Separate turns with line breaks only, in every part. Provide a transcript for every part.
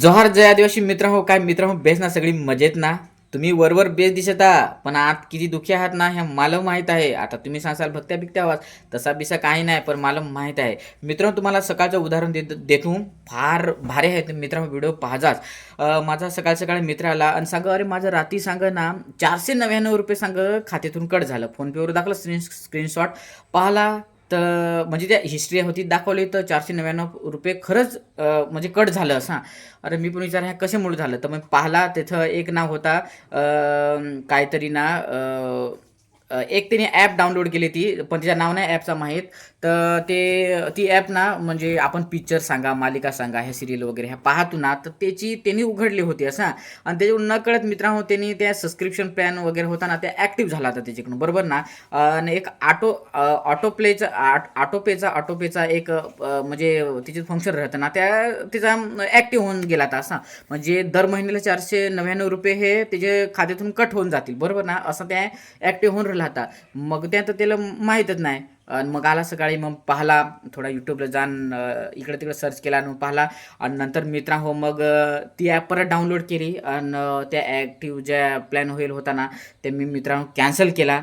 जोहार जय आदिवासी मित्र हो काय मित्र हो बेस ना सगळी मजेत ना. तुम्ही वरवर बेस दिसता पण आत किती दुखी आहात ना हे मला माहीत आहे. आता तुम्ही सांगाल भक्त्या बिकत्या आवाज तसा बिसा काही नाही पण मला माहीत आहे. मित्र हो, तुम्हाला सकाळचं उदाहरण देत देतो. फार भारी आहे मित्र हो, व्हिडिओ पाहाजाच माझा सकाळ सकाळी मित्र आला आणि सांग अरे माझं रात्री सांग ना चारशे नव्याण्णव रुपये सांग खात्यातून कट झालं. फोनपेवर दाखलं स्क्रीन स्क्रीनशॉट पाहिला. तर म्हणजे त्या हिस्ट्री होती दाखवली तर चारशे नव्याण्णव रुपये खरंच म्हणजे कट झालं असं. अरे मी पण विचार ह्या कशामुळे झालं? तर मग पाहिला तिथं एक नाव होता काहीतरी ना एक त्याने ॲप डाउनलोड केली ती पण तिचं नाव नाही ॲपचा माहीत. तर ते ती ॲप ना म्हणजे आपण पिक्चर सांगा मालिका सांगा ह्या सिरियल वगैरे ह्या पाहतो ना तर त्याची त्यांनी उघडली होती असं. आणि त्याच्यावर न कळत मित्रांनो त्यांनी त्या सबस्क्रिप्शन प्लॅन वगैरे होता ना त्या ॲक्टिव्ह झाला होता त्याच्याकडून बरोबर ना? आणि एक ऑटो ऑटोप्लेचा प्लेचा ऑटोपेचा ऑटोपेचा एक म्हणजे तिचे फंक्शन राहतं ना त्या तिचा ॲक्टिव्ह होऊन गेला होता असा. म्हणजे दर महिन्याला चारशे नव्याण्णव रुपये हे त्याचे खात्यातून कट होऊन जातील बरोबर ना? असं त्या ॲक्टिव्ह होऊन राहिला. आता मग ते आता त्याला माहीतच नाही. आणि मग आला सकाळी मग पाहला थोडा यूट्यूबला जाऊन इकडे तिकडे सर्च केला आणि पाहला. आणि नंतर मित्रा हो मग ती ॲप परत डाउनलोड केली. आणि त्या ॲक्टिव्ह ज्या प्लॅन होईल होता ना ते मी मित्रांनो कॅन्सल केला.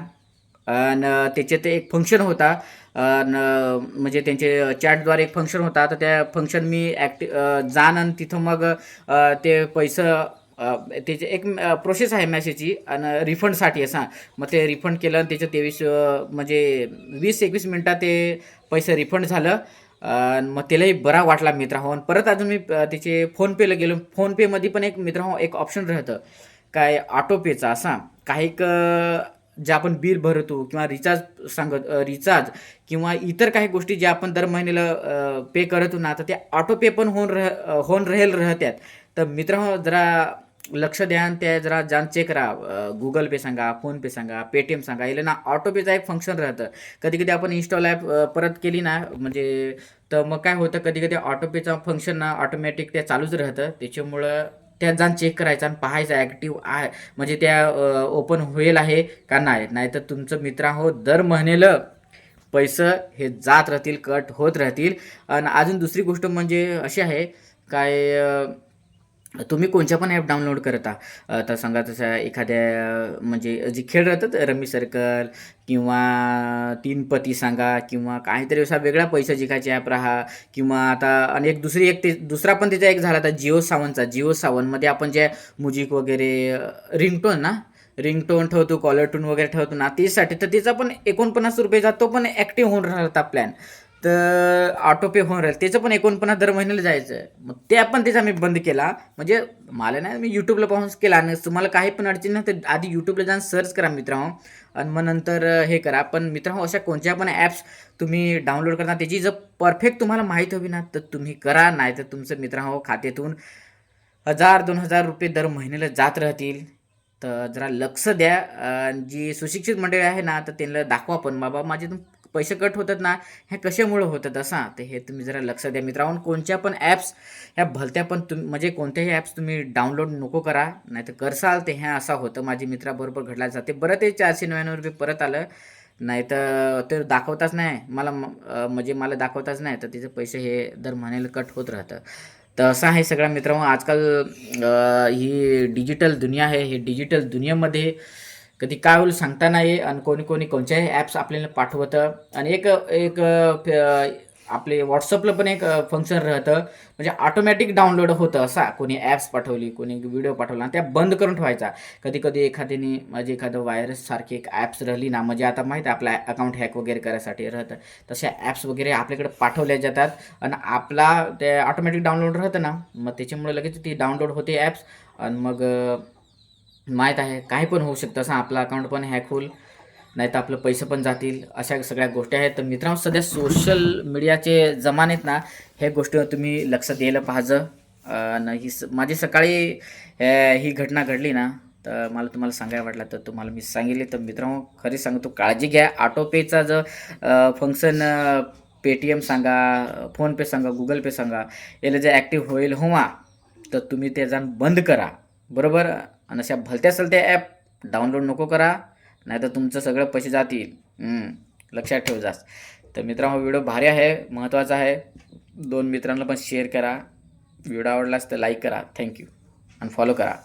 आणि त्याचे ते एक फंक्शन होता. आणि म्हणजे त्यांचे चॅटद्वारे एक फंक्शन होता. तर त्या फंक्शन मी ॲक्टि जाण आणि तिथं मग ते पैसं त्याचे एक प्रोसेस आहे मॅसेजची आणि रिफंडसाठी असा. मग ते रिफंड केलं आणि त्याचं तेवीस म्हणजे वीस एकवीस मिनटात ते पैसे रिफंड झालं. मग त्यालाही बरा वाटला मित्र हो आणि परत अजून मी त्याचे फोनपेला गेलो. फोनपेमध्ये पण एक मित्र हो एक ऑप्शन राहतं. काय ऑटोपेचा असा. काही क जे आपण बिल भरतो किंवा रिचार्ज सांगत रिचार्ज किंवा इतर काही गोष्टी ज्या आपण दर महिन्याला पे करतो ना तर ते ऑटोपे पण होऊन रह होऊन राहील राहत्यात. तर मित्रांनो जरा लक्ष द्या आणि त्या जरा जाण चेक करा. गुगल पे सांगा फोनपे सांगा पेटीएम सांगा. याला ना ऑटोपेचं एक फंक्शन राहतं. कधी कधी आपण इन्स्टॉल ॲप परत केली ना म्हणजे तर मग काय होतं कधी कधी ऑटोपेचा फंक्शन ना ऑटोमॅटिक त्या चालूच राहतं. त्याच्यामुळं त्या जाऊन चेक करायचं आणि पाहायचं ॲक्टिव्ह आहे. म्हणजे त्या ओपन होईल आहे का नाही. नाहीतर तुमचं मित्र हो दर महिन्याला पैसे हे जात राहतील कट होत राहतील. आणि अजून दुसरी गोष्ट म्हणजे अशी आहे काय तुम्ही कोणत्या पण ॲप डाउनलोड करता. आता सांगा तसं एखाद्या म्हणजे जे खेळ राहतात रमी सर्कल किंवा तीन पती सांगा किंवा काहीतरी असा वेगळा पैसा जिकायचे ॲप राहा किंवा आता आणि एक दुसरी एक ते दुसरा पण त्याचा एक झाला आता जिओ सावनचा. जिओ सावनमध्ये आपण जे म्युझिक वगैरे रिंगटोन ना रिंगटोन ठेवतो कॉलर टून वगैरे ठेवतो ना त्यासाठी तर त्याचा पण एकोणपन्नास रुपये जातो पण ॲक्टिव्ह होऊन राहता प्लॅन तर ऑटोपे होऊन राहील. त्याचं पण एकोणपन्नास दर महिन्याला जायचं आहे मग त्या पण त्याचा मी बंद केला. म्हणजे मला नाही मी यूट्यूबला पाहून केला. आणि तुम्हाला काही पण अडचण नाही तर आधी यूट्यूबला जाऊन सर्च करा मित्रांनो. आणि मग नंतर हे करा. पण मित्रांनो अशा कोणत्या पण ॲप्स तुम्ही डाउनलोड करता त्याची जर परफेक्ट तुम्हाला माहीत हवी ना तर तुम्ही करा. नाही तर तुमचं मित्रांनो खात्यातून हजार दोन हजार रुपये दर महिन्याला जात राहतील. तर जरा लक्ष द्या. जी सुशिक्षित मंडळी आहे ना तर त्यांना दाखवा पण. बाबा माझे तुम पैसे कट होतात ना ह्या कशामुळं होतात असा? तर हे तुम्ही जरा लक्ष द्या. मित्रांनो कोणत्या पण ॲप्स ह्या भलत्या पण तुम म्हणजे कोणत्याही ॲप्स तुम्ही डाउनलोड नको करा नाही तर करसाल ते ह्या असं होतं. माझ्या मित्राबरोबर घडला जाते. बरं ते चारशे नव्याण्णव रुपये परत आलं नाही तर ते दाखवताच नाही. मला म- म्हणजे मला दाखवताच नाही. तर तिचे पैसे हे दर महिन्याला कट होत राहतं. तर असं आहे सगळ्या मित्रांनो. आजकाल ही डिजिटल दुनिया आहे. हे डिजिटल दुनियामध्ये कधी काय होईल सांगता नाही आणि कोणी कोणी कोणत्याही ॲप्स आपल्याला पाठवतं. आणि एक एक आपले व्हॉट्सअपला पण एक फंक्शन राहतं. म्हणजे ऑटोमॅटिक डाउनलोड होतं असा. कोणी ॲप्स पाठवली कोणी व्हिडिओ पाठवला आणि त्या बंद करून ठेवायचा. कधी कधी एखाद्याने म्हणजे एखादं व्हायरस सारखी एक ॲप्स राहिली ना म्हणजे आता माहीत आहे आपला अकाउंट हॅक वगैरे करायसाठी राहतं. तशा ॲप्स वगैरे आपल्याकडे पाठवल्या जातात. आणि आपला ते ऑटोमॅटिक डाउनलोड राहतं ना मग त्याच्यामुळे लगेच ती डाउनलोड होते ॲप्स आणि मग माहीत आहे काही पण होऊ शकतं असं आपलं अकाउंट पण हॅक होईल नाही तर आपलं पैसे पण जातील अशा सगळ्या गोष्टी आहेत. तर मित्रांनो सध्या सोशल मीडियाचे जमानेत ना ह्या गोष्टीवर तुम्ही लक्ष द्यायला पाहिजे. आणि ही स माझी सकाळी ही घटना घडली ना तर मला तुम्हाला सांगायला वाटलं तर तुम्हाला मी सांगितले. तर मित्रांनो खरी सांगतो काळजी घ्या. ऑटोपेचा जर फंक्शन पेटीएम सांगा फोनपे सांगा गुगल पे सांगा याला जे ॲक्टिव्ह होईल होवा तर तुम्ही ते जाण बंद करा. बरोबर? आणि अशा भलत्या सलत्या ॲप डाउनलोड नको करा नाही तर तुमचं सगळं पैसे जातील. लक्षात ठेव जास्त. तर मित्रांनो व्हिडिओ भारी आहे महत्त्वाचा आहे. दोन मित्रांना पण शेअर करा. व्हिडिओ आवडलास तर लाईक करा. थँक्यू आणि फॉलो करा.